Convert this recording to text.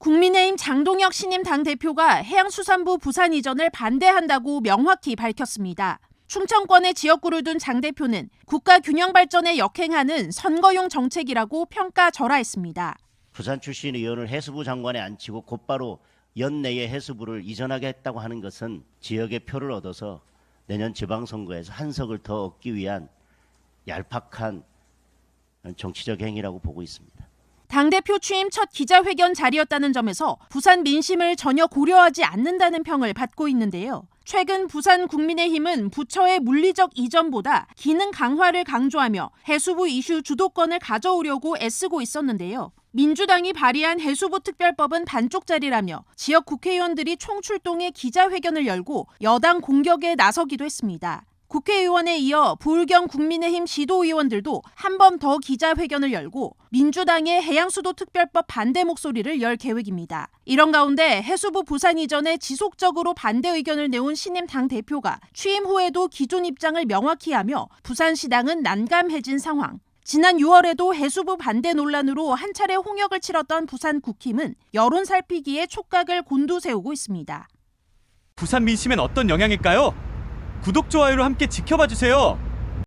국민의힘 장동혁 신임 당 대표가 해양수산부 부산 이전을 반대한다고 명확히 밝혔습니다. 충청권의 지역구를 둔 장 대표는 국가 균형 발전에 역행하는 선거용 정책이라고 평가절하했습니다. 부산 출신 의원을 해수부 장관에 앉히고 곧바로 연내에 해수부를 이전하게 했다고 하는 것은 지역의 표를 얻어서 내년 지방선거에서 한 석을 더 얻기 위한 얄팍한 정치적 행위라고 보고 있습니다. 당대표 취임 첫 기자회견 자리였다는 점에서 부산 민심을 전혀 고려하지 않는다는 평을 받고 있는데요. 최근 부산 국민의힘은 부처의 물리적 이전보다 기능 강화를 강조하며 해수부 이슈 주도권을 가져오려고 애쓰고 있었는데요. 민주당이 발의한 해수부 특별법은 반쪽짜리라며 지역 국회의원들이 총출동해 기자회견을 열고 여당 공격에 나서기도 했습니다. 국회의원에 이어 부울경 국민의힘 시도의원들도 한 번 더 기자회견을 열고 민주당의 해양수도 특별법 반대 목소리를 열 계획입니다. 이런 가운데 해수부 부산 이전에 지속적으로 반대 의견을 내온 신임 당 대표가 취임 후에도 기존 입장을 명확히 하며 부산시당은 난감해진 상황. 지난 6월에도 해수부 반대 논란으로 한 차례 홍역을 치렀던 부산 국힘은 여론 살피기에 촉각을 곤두세우고 있습니다. 부산 민심엔 어떤 영향일까요? 구독, 좋아요로 함께 지켜봐 주세요.